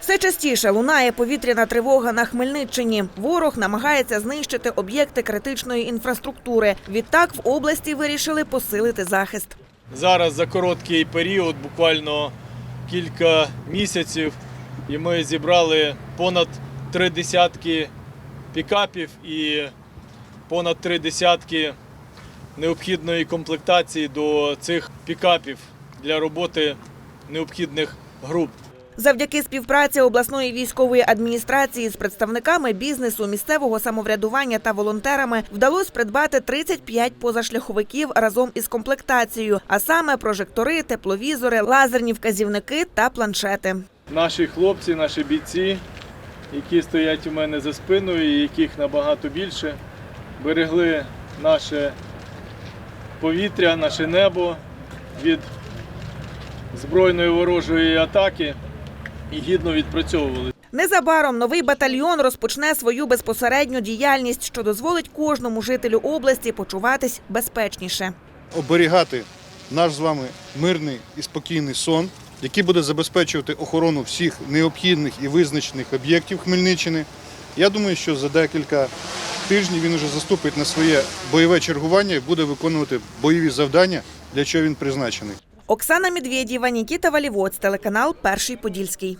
Все частіше лунає повітряна тривога на Хмельниччині. Ворог намагається знищити об'єкти критичної інфраструктури. Відтак в області вирішили посилити захист. Зараз за короткий період, буквально кілька місяців, і ми зібрали понад три десятки пікапів і понад три десятки необхідної комплектації до цих пікапів для роботи необхідних груп. Завдяки співпраці обласної військової адміністрації з представниками бізнесу, місцевого самоврядування та волонтерами вдалося придбати 35 позашляховиків разом із комплектацією, а саме прожектори, тепловізори, лазерні вказівники та планшети. Наші хлопці, наші бійці, які стоять у мене за спиною, і яких набагато більше, берегли наше повітря, наше небо від збройної ворожої атаки і гідно відпрацьовували. Незабаром новий батальйон розпочне свою безпосередню діяльність, що дозволить кожному жителю області почуватись безпечніше. оберігати наш з вами мирний і спокійний сон, який буде забезпечувати охорону всіх необхідних і визначених об'єктів Хмельниччини. Я думаю, що за декілька тижнів він вже заступить на своє бойове чергування і буде виконувати бойові завдання, для чого він призначений. Оксана Медведєва, Нікіта Валівоць, телеканал Перший Подільський.